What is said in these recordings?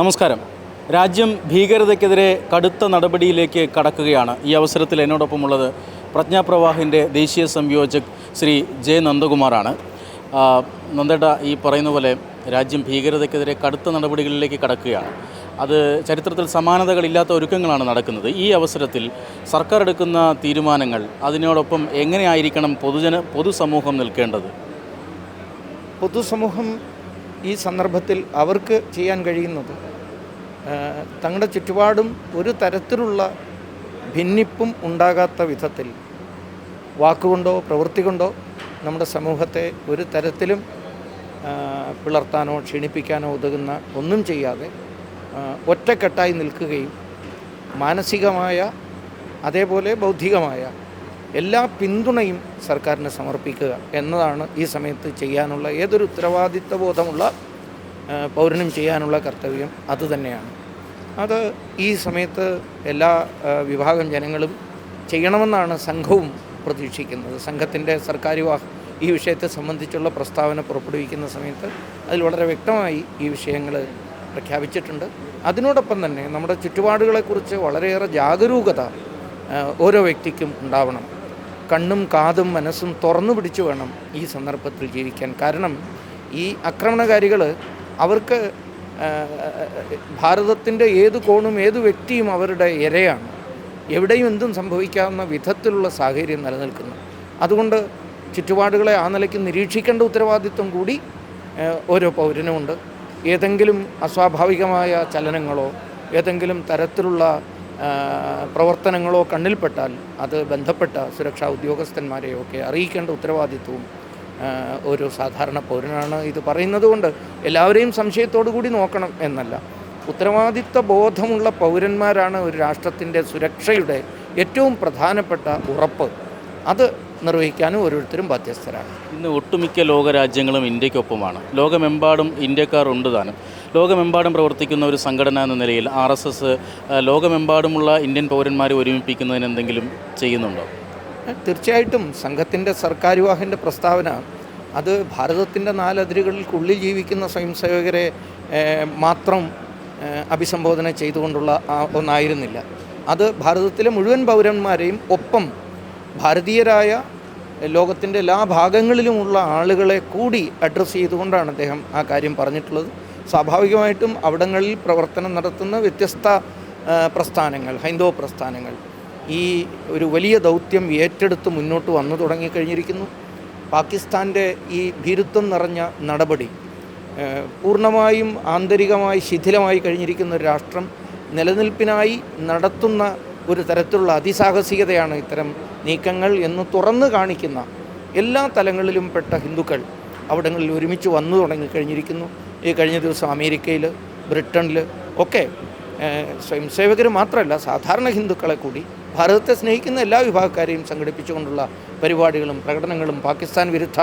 നമസ്കാരം. രാജ്യം ഭീകരതയ്ക്കെതിരെ കടുത്ത നടപടിയിലേക്ക് കടക്കുകയാണ്. ഈ അവസരത്തിൽ എന്നോടൊപ്പമുള്ളത് പ്രജ്ഞാപ്രവാഹിന്റെ ദേശീയ സംയോജക് ശ്രീ ജെ നന്ദകുമാറാണ്. നന്ദേട്ട ഈ പറയുന്ന പോലെ രാജ്യം ഭീകരതയ്ക്കെതിരെ കടുത്ത നടപടികളിലേക്ക് കടക്കുകയാണ്. അത് ചരിത്രത്തിൽ സമാനതകളില്ലാത്ത ഒരുക്കങ്ങളാണ് നടക്കുന്നത്. ഈ അവസരത്തിൽ സർക്കാർ എടുക്കുന്ന തീരുമാനങ്ങൾ അതിനോടൊപ്പം എങ്ങനെയായിരിക്കണം പൊതുജന പൊതുസമൂഹം നിൽക്കേണ്ടത്? പൊതുസമൂഹം ഈ സന്ദർഭത്തിൽ അവർക്ക് ചെയ്യാൻ കഴിയുന്നത് തങ്ങളുടെ ചുറ്റുപാടും ഒരു തരത്തിലുള്ള ഭിന്നിപ്പും ഉണ്ടാകാത്ത വിധത്തിൽ വാക്കുകൊണ്ടോ പ്രവൃത്തി കൊണ്ടോ നമ്മുടെ സമൂഹത്തെ ഒരു തരത്തിലും പിളർത്താനോ ക്ഷീണിപ്പിക്കാനോ ഉതകുന്ന ഒന്നും ചെയ്യാതെ ഒറ്റക്കെട്ടായി നിൽക്കുകയും മാനസികമായ അതേപോലെ ബൗദ്ധികമായ എല്ലാ പിന്തുണയും സർക്കാരിന് സമർപ്പിക്കുക എന്നതാണ് ഈ സമയത്ത് ചെയ്യാനുള്ള ഏതൊരു ഉത്തരവാദിത്വ ബോധമുള്ള പൗരനും ചെയ്യാനുള്ള കർത്തവ്യം അതുതന്നെയാണ് അത് ഈ സമയത്ത് എല്ലാ വിഭാഗം ജനങ്ങളും ചെയ്യണമെന്നാണ് സംഘവും പ്രതീക്ഷിക്കുന്നത്. സംഘത്തിന്റെ സർക്കാർ ഈ വിഷയത്തെ സംബന്ധിച്ചുള്ള പ്രസ്താവന പുറപ്പെടുവിക്കുന്ന സമയത്ത് അതിൽ വളരെ വ്യക്തമായി ഈ വിഷയങ്ങൾ പ്രഖ്യാപിച്ചിട്ടുണ്ട്. അതിനോടൊപ്പം തന്നെ നമ്മുടെ ചുറ്റുപാടുകളെക്കുറിച്ച് വളരെയേറെ ജാഗരൂകത ഓരോ വ്യക്തിക്കും ഉണ്ടാവണം. കണ്ണും കാതും മനസ്സും തുറന്നു പിടിച്ചു വേണം ഈ സന്ദർഭത്തിൽ ജീവിക്കാൻ. കാരണം ഈ ആക്രമണകാരികൾ അവർക്ക് ഭാരതത്തിന്റെ ഏത് കോണും ഏത് വ്യക്തിയും അവരുടെ ഇരയാണ്. എവിടെയും എന്തും സംഭവിക്കാവുന്ന വിധത്തിലുള്ള സാഹചര്യം നിലനിൽക്കുന്നു. അതുകൊണ്ട് ചുറ്റുപാടുകളെ ആ നിലയ്ക്ക് നിരീക്ഷിക്കേണ്ട ഉത്തരവാദിത്വം കൂടി ഓരോ പൗരനുമുണ്ട്. ഏതെങ്കിലും അസ്വാഭാവികമായ ചലനങ്ങളോ ഏതെങ്കിലും തരത്തിലുള്ള പ്രവർത്തനങ്ങളോ കണ്ണിൽപ്പെട്ടാൽ അത് ബന്ധപ്പെട്ട സുരക്ഷാ ഉദ്യോഗസ്ഥന്മാരെയോ ഒക്കെ അറിയിക്കേണ്ട ഉത്തരവാദിത്വവും ഒരു സാധാരണ പൗരനാണ് ഇത് പറയുന്നത് കൊണ്ട് എല്ലാവരെയും സംശയത്തോടു കൂടി നോക്കണം എന്നല്ല. ഉത്തരവാദിത്വ ബോധമുള്ള പൗരന്മാരാണ് ഒരു രാഷ്ട്രത്തിന്റെ സുരക്ഷയുടെ ഏറ്റവും പ്രധാനപ്പെട്ട ഉറപ്പ്. അത് നിർവഹിക്കാനും ഓരോരുത്തരും ബാധ്യസ്ഥരാണ്. ഇന്ന് ഒട്ടുമിക്ക ലോകരാജ്യങ്ങളും ഇന്ത്യക്കൊപ്പമാണ് ലോകമെമ്പാടും ഇന്ത്യക്കാർ ഉണ്ട് താനും. ലോകമെമ്പാടും പ്രവർത്തിക്കുന്ന ഒരു സംഘടന എന്ന നിലയിൽ ആർ എസ് എസ് ലോകമെമ്പാടുമുള്ള ഇന്ത്യൻ പൗരന്മാരെ ഒരുമിപ്പിക്കുന്നതിന് എന്തെങ്കിലും ചെയ്യുന്നുണ്ടോ? തീർച്ചയായിട്ടും. സംഘത്തിന്റെ സർക്കാർ വിവാഹിന്റെ പ്രസ്താവന അത് ഭാരതത്തിന്റെ നാലതിരുകൾക്കുള്ളിൽ ജീവിക്കുന്ന സ്വയംസേവകരെ മാത്രം അഭിസംബോധന ചെയ്തുകൊണ്ടുള്ള ഒന്നായിരുന്നില്ല. അത് ഭാരതത്തിലെ മുഴുവൻ പൗരന്മാരെയും ഒപ്പം ഭാരതീയരായ ലോകത്തിന്റെ എല്ലാ ഭാഗങ്ങളിലുമുള്ള ആളുകളെ കൂടി അഡ്രസ്സ് ചെയ്തുകൊണ്ടാണ് അദ്ദേഹം ആ കാര്യം പറഞ്ഞിട്ടുള്ളത്. സ്വാഭാവികമായിട്ടും അവിടങ്ങളിൽ പ്രവർത്തനം നടത്തുന്ന വ്യത്യസ്ത പ്രസ്ഥാനങ്ങൾ ഹൈന്ദവ പ്രസ്ഥാനങ്ങൾ. ഈ ഒരു വലിയ ദൗത്യം ഏറ്റെടുത്ത് മുന്നോട്ട് വന്നു തുടങ്ങിക്കഴിഞ്ഞിരിക്കുന്നു. പാകിസ്ഥാന്റെ ഈ ഭീരുത്വം നിറഞ്ഞ നടപടി പൂർണമായും ആന്തരികമായി ശിഥിലമായി കഴിഞ്ഞിരിക്കുന്ന ഒരു രാഷ്ട്രം നിലനിൽപ്പിനായി നടത്തുന്ന ഒരു തരത്തിലുള്ള അതിസാഹസികതയാണ് ഇത്തരം നീക്കങ്ങൾ എന്ന് തുറന്നു കാണിക്കുന്ന എല്ലാ തലങ്ങളിലും പെട്ട ഹിന്ദുക്കൾ അവിടങ്ങളിൽ ഒരുമിച്ച് വന്നു തുടങ്ങിക്കഴിഞ്ഞിരിക്കുന്നു. ഈ കഴിഞ്ഞ ദിവസം അമേരിക്കയിൽ ബ്രിട്ടനിൽ ഒക്കെ സ്വയംസേവകർ മാത്രമല്ല സാധാരണ ഹിന്ദുക്കളെ കൂടി ഭാരതത്തെ സ്നേഹിക്കുന്ന എല്ലാ വിഭാഗക്കാരെയും സംഘടിപ്പിച്ചുകൊണ്ടുള്ള പരിപാടികളും പ്രകടനങ്ങളും പാകിസ്ഥാൻ വിരുദ്ധ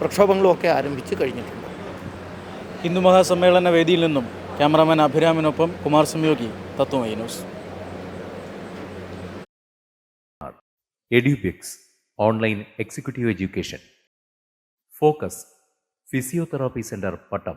പ്രക്ഷോഭങ്ങളും ഒക്കെ ആരംഭിച്ചു കഴിഞ്ഞിട്ടുണ്ട്. ഹിന്ദു മഹാസമ്മേളന വേദിയിൽ നിന്നും cameraman അഭിരാമിനൊപ്പം Kumar Samyogi Tatvamayi news. Edubix online executive education. Focus physiotherapy centre Pattom.